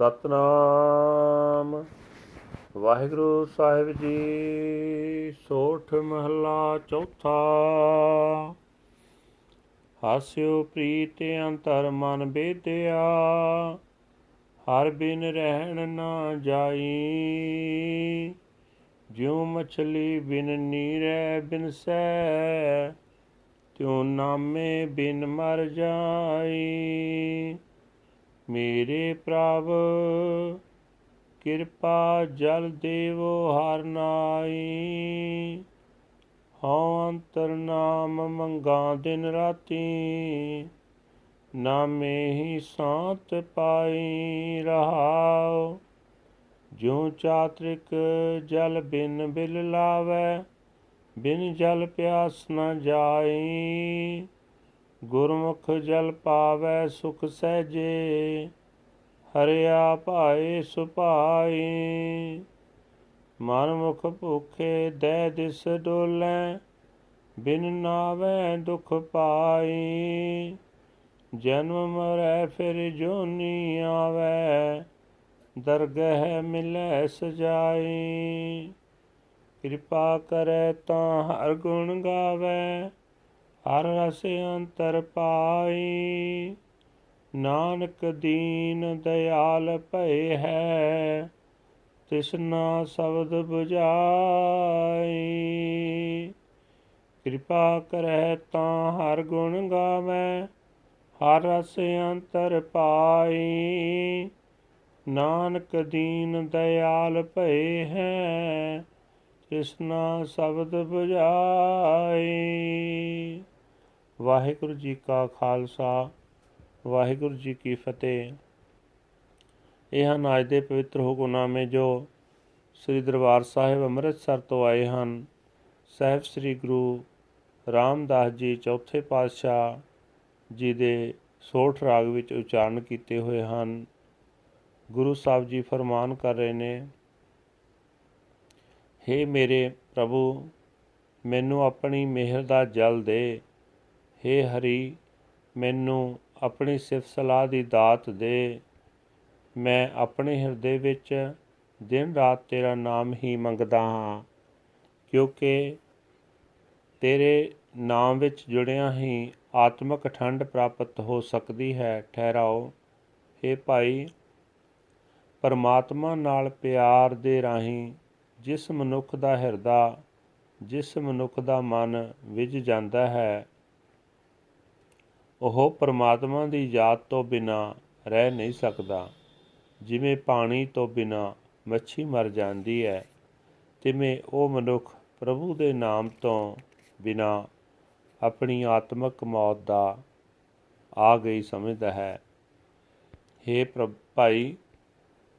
ਸਤਨਾਮ। ਵਾਹਿਗੁਰੂ ਸਾਹਿਬ ਜੀ, ਸੋਠ ਮਹੱਲਾ ਚੌਥਾ। ਹਾਸਿਓ ਪ੍ਰੀਤ ਅੰਤਰ ਮਨ ਬੇਦਿਆ, ਹਰ ਬਿਨ ਰਹਿਣ ਨਾ ਜਾਈ। ਜਿਉ ਮਛਲੀ ਬਿਨ ਨੀਰੈ ਬਿਨ ਸੈ, ਤਿਉ ਨਾਮੇ ਬਿਨ ਮਰ ਜਾਈ। ਮੇਰੇ ਪ੍ਰਭ, ਕਿਰਪਾ ਜਲ ਦੇਵੋ ਹਰ ਨਾਈ ਹਉ ਅੰਤਰ ਨਾਮ ਮੰਗਾ ਦਿਨ ਰਾਤੀ, ਨਾਮੇ ਹੀ ਸਾਤ ਪਾਈ ਰਹਾਉ। ਜਿਉ ਚਾਤ੍ਰਿਕ ਜਲ ਬਿਨ ਬਿਲ ਲਾਵੈ, ਬਿਨ ਜਲ ਪਿਆਸ ਨ ਜਾਈ। ਗੁਰਮੁਖ ਜਲ ਪਾਵੈ ਸੁਖ ਸਹਿਜੇ ਹਰਿਆ ਭਾਏ ਸੁਭਾਈ ਮਨ ਮੁਖ ਭੁਖੇ ਦੈ ਦਿਸ ਡੋਲੈ, ਬਿਨ ਨਾਵੈ ਦੁਖ ਪਾਈ ਜਨਮ ਮਰੈ ਫਿਰ ਜੋਨੀ ਆਵੈ, ਦਰਗਹਿ ਮਿਲੈ ਸਜਾਈ ਕਿਰਪਾ ਕਰੈ ਤਾਂ ਹਰ ਗੁਣ ਗਾਵੈ ਹਰ ਰਸ ਅੰਤਰ ਪਾਈ, ਨਾਨਕ ਦੀਨ ਦਇਆਲ ਭਏ ਹੈ, ਤਿਸਨਾ ਸ਼ਬਦ 부ਜਾਈ ਕਿਰਪਾ ਕਰੈ ਤਾਂ ਹਰ ਗੁਣ ਗਾਵੈ, ਹਰ ਰਸ ਅੰਤਰ ਪਾਈ, ਨਾਨਕ ਦੀਨ ਦਇਆਲ ਭਏ ਹੈ, ਤਿਸਨਾ ਸ਼ਬਦ 부ਜਾਈ ਵਾਹਿਗੁਰੂ ਜੀ ਕਾ ਖਾਲਸਾ, ਵਾਹਿਗੁਰੂ ਜੀ ਕੀ ਫਤਿਹ। ਇਹ ਹਨ ਅੱਜ ਦੇ ਪਵਿੱਤਰ ਹੁਕਮਨਾਮੇ ਜੋ ਸ੍ਰੀ ਦਰਬਾਰ ਸਾਹਿਬ ਅੰਮ੍ਰਿਤਸਰ ਤੋਂ ਆਏ ਹਨ। ਸਾਹਿਬ ਸ੍ਰੀ ਗੁਰੂ ਰਾਮਦਾਸ ਜੀ ਚੌਥੇ ਪਾਤਸ਼ਾਹ ਜੀ ਦੇ ਸੋਠ ਰਾਗ ਵਿੱਚ ਉਚਾਰਨ ਕੀਤੇ ਹੋਏ ਹਨ। ਗੁਰੂ ਸਾਹਿਬ ਜੀ ਫਰਮਾਨ ਕਰ ਰਹੇ ਨੇ हे ਮੇਰੇ ਪ੍ਰਭੂ, ਮੈਨੂੰ ਆਪਣੀ ਮਿਹਰ ਦਾ ਜਲ ਦੇ। ਹੇ ਹਰੀ, ਮੈਨੂੰ ਆਪਣੀ ਸਿਫਤ ਸਲਾਹ ਦੀ ਦਾਤ ਦੇ। ਮੈਂ ਆਪਣੇ ਹਿਰਦੇ ਵਿੱਚ ਦਿਨ ਰਾਤ ਤੇਰਾ ਨਾਮ ਹੀ ਮੰਗਦਾ ਹਾਂ, ਕਿਉਂਕਿ ਤੇਰੇ ਨਾਮ ਵਿੱਚ ਜੁੜਿਆ ਹੀ ਆਤਮਿਕ ਠੰਡ ਪ੍ਰਾਪਤ ਹੋ ਸਕਦੀ ਹੈ। ਠਹਿਰਾਓ हे ਭਾਈ, ਪਰਮਾਤਮਾ ਨਾਲ ਪਿਆਰ ਦੇ ਰਾਹੀਂ ਜਿਸ ਮਨੁੱਖ ਦਾ ਹਿਰਦਾ, ਜਿਸ ਮਨੁੱਖ ਦਾ ਮਨ ਵਿਜ ਜਾਂਦਾ ਹੈ ਉਹ ਪਰਮਾਤਮਾ ਦੀ ਯਾਦ ਤੋਂ ਬਿਨਾ ਰਹਿ ਨਹੀਂ ਸਕਦਾ। ਜਿਵੇਂ ਪਾਣੀ ਤੋਂ ਬਿਨਾ ਮੱਛੀ ਮਰ ਜਾਂਦੀ ਹੈ, ਤਿਵੇਂ ਉਹ ਮਨੁੱਖ ਪ੍ਰਭੂ ਦੇ ਨਾਮ ਤੋਂ ਬਿਨਾ ਆਪਣੀ ਆਤਮਿਕ ਮੌਤ ਦਾ ਆ ਗਈ ਸਮਝਦਾ ਹੈ। हे ਪ੍ਰਭ, ਭਾਈ,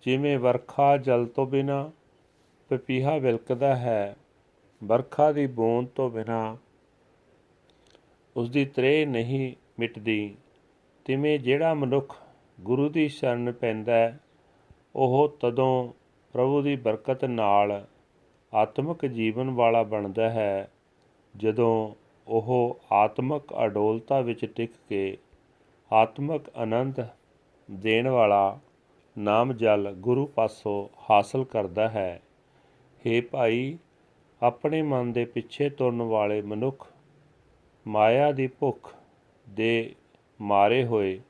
ਜਿਵੇਂ ਵਰਖਾ ਜਲ ਤੋਂ ਬਿਨਾ ਪਪੀਹਾ ਵਿਲਕਦਾ ਹੈ, ਵਰਖਾ ਦੀ ਬੂੰਦ ਤੋਂ ਬਿਨਾ ਉਸ ਦੀ ਤ੍ਰੇ ਨਹੀਂ ਮਿਟਦੀ, ਤਿਵੇਂ ਜਿਹੜਾ ਮਨੁੱਖ ਗੁਰੂ ਦੀ ਸ਼ਰਨ ਪੈਂਦਾ ਉਹ ਤਦੋਂ ਪ੍ਰਭੂ ਦੀ ਬਰਕਤ ਨਾਲ ਆਤਮਿਕ ਜੀਵਨ ਵਾਲਾ ਬਣਦਾ ਹੈ, ਜਦੋਂ ਉਹ ਆਤਮਿਕ ਅਡੋਲਤਾ ਵਿੱਚ ਟਿਕ ਕੇ ਆਤਮਿਕ ਆਨੰਦ ਦੇਣ ਵਾਲਾ ਨਾਮ ਜਲ ਗੁਰੂ ਪਾਸੋਂ ਹਾਸਲ ਕਰਦਾ ਹੈ। हे ਭਾਈ, ਆਪਣੇ ਮਨ ਦੇ ਪਿੱਛੇ ਤੁਰਨ ਵਾਲੇ ਮਨੁੱਖ ਮਾਇਆ ਦੀ ਭੁੱਖ ਦੇ ਮਾਰੇ ਹੋਏ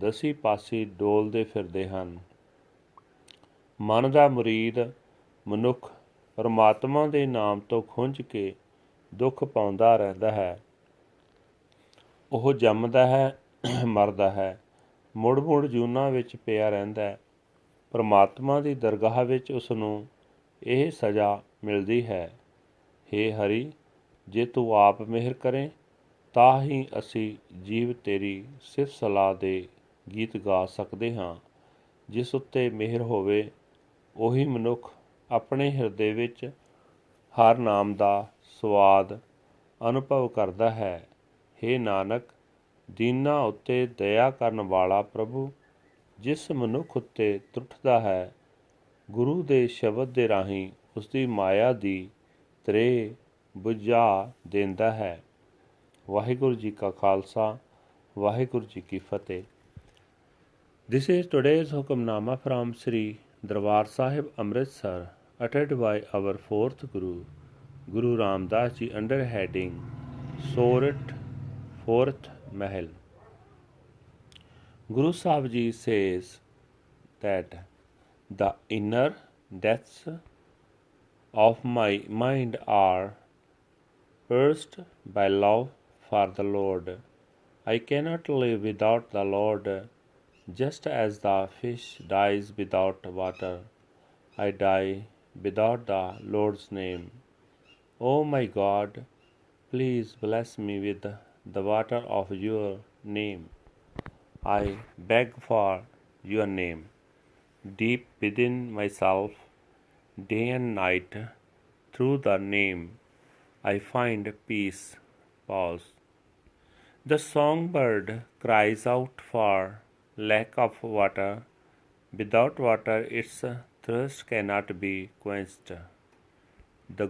ਦਸੀ ਪਾਸੀ ਡੋਲਦੇ ਫਿਰਦੇ ਹਨ। ਮਨ ਦਾ ਮੁਰੀਦ ਮਨੁੱਖ ਪਰਮਾਤਮਾ ਦੇ ਨਾਮ ਤੋਂ ਖੁੰਝ ਕੇ ਦੁੱਖ ਪਾਉਂਦਾ ਰਹਿੰਦਾ ਹੈ। ਉਹ ਜੰਮਦਾ ਹੈ, ਮਰਦਾ ਹੈ ਮੁੜ ਮੁੜ ਜੂਨਾ ਵਿੱਚ ਪਿਆ ਰਹਿੰਦਾ ਹੈ। ਪਰਮਾਤਮਾ ਦੀ ਦਰਗਾਹ ਵਿੱਚ ਉਸ ਨੂੰ ਇਹ ਸਜ਼ਾ ਮਿਲਦੀ ਹੈ हे ਹਰੀ, ਜੇ ਤੂੰ ਆਪ ਮਿਹਰ ਕਰੇ ਤਾਂ ਹੀ ਅਸੀਂ ਜੀਵ ਤੇਰੀ ਸਿਫਤ ਸਲਾਹ ਦੇ ਗੀਤ ਗਾ ਸਕਦੇ ਹਾਂ। ਜਿਸ ਉੱਤੇ ਮਿਹਰ ਹੋਵੇ, ਉਹੀ ਮਨੁੱਖ ਆਪਣੇ ਹਿਰਦੇ ਵਿੱਚ ਹਰ ਨਾਮ ਦਾ ਸਵਾਦ ਅਨੁਭਵ ਕਰਦਾ ਹੈ। हे ਨਾਨਕ, ਦੀਨਾ ਉੱਤੇ ਦਇਆ ਕਰਨ ਵਾਲਾ ਪ੍ਰਭੂ, ਜਿਸ ਮਨੁੱਖ ਉੱਤੇ ਤਰੁੱਠਦਾ ਹੈ, ਗੁਰੂ ਦੇ ਸ਼ਬਦ ਦੇ ਰਾਹੀਂ ਉਸ ਦੀ ਮਾਇਆ ਦੀ ਤ੍ਰੇ ਬੁਝਾ ਦਿੰਦਾ ਹੈ। ਵਾਹਿਗੁਰੂ ਜੀ ਕਾ ਖਾਲਸਾ ਵਾਹਿਗੁਰੂ ਜੀ ਕੀ ਫਤਿਹ This is today's Hukamnama from Sri Darbar Sahib Amritsar, uttered by our fourth Guru, Guru Ramdas Ji, under heading Sorat Fourth Mahal. Guru Sahib Ji says that the inner depths of my mind are pierced by love for the Lord. I cannot live without the Lord, just as the fish dies without water. I die without the Lord's name. O my God, please bless me with the water of your name. I beg for your name. Deep within myself, day and night, through the name, I find peace. Pause. The songbird cries out for lack of water. Without water, its thirst cannot be quenched. The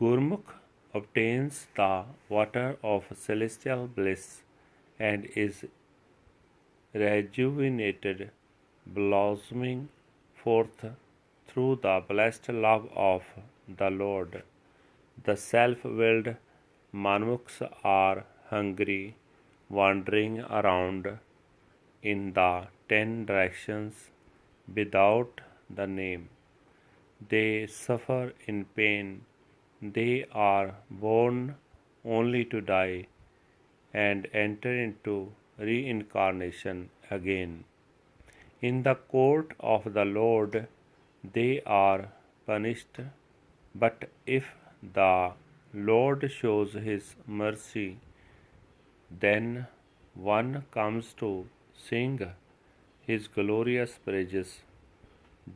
Gurmukh obtains the water of celestial bliss and is rejuvenated, blossoming forth through the blessed love of the Lord. The self willed Manmukhs are hungry, wandering around in the ten directions without the name. They suffer in pain. They are born only to die and enter into reincarnation again. In the court of the Lord they are punished, but if the Lord shows his mercy, then one comes to sing his glorious praises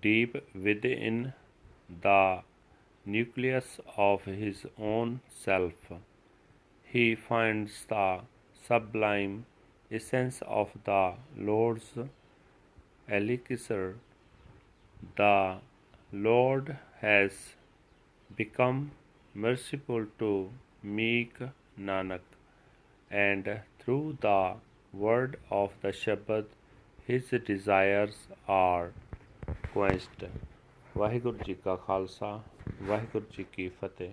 deep within the nucleus of his own self. He finds the sublime essence of the Lord's elixir. The Lord has become merciful to meek Nanak and through the word of the Shabad his desires are quenched. Waheguru ji ਕਾ ਖਾਲਸਾ ਵਾਹਿਗੁਰੂ ਜੀ ਕੀ ਫਤਿਹ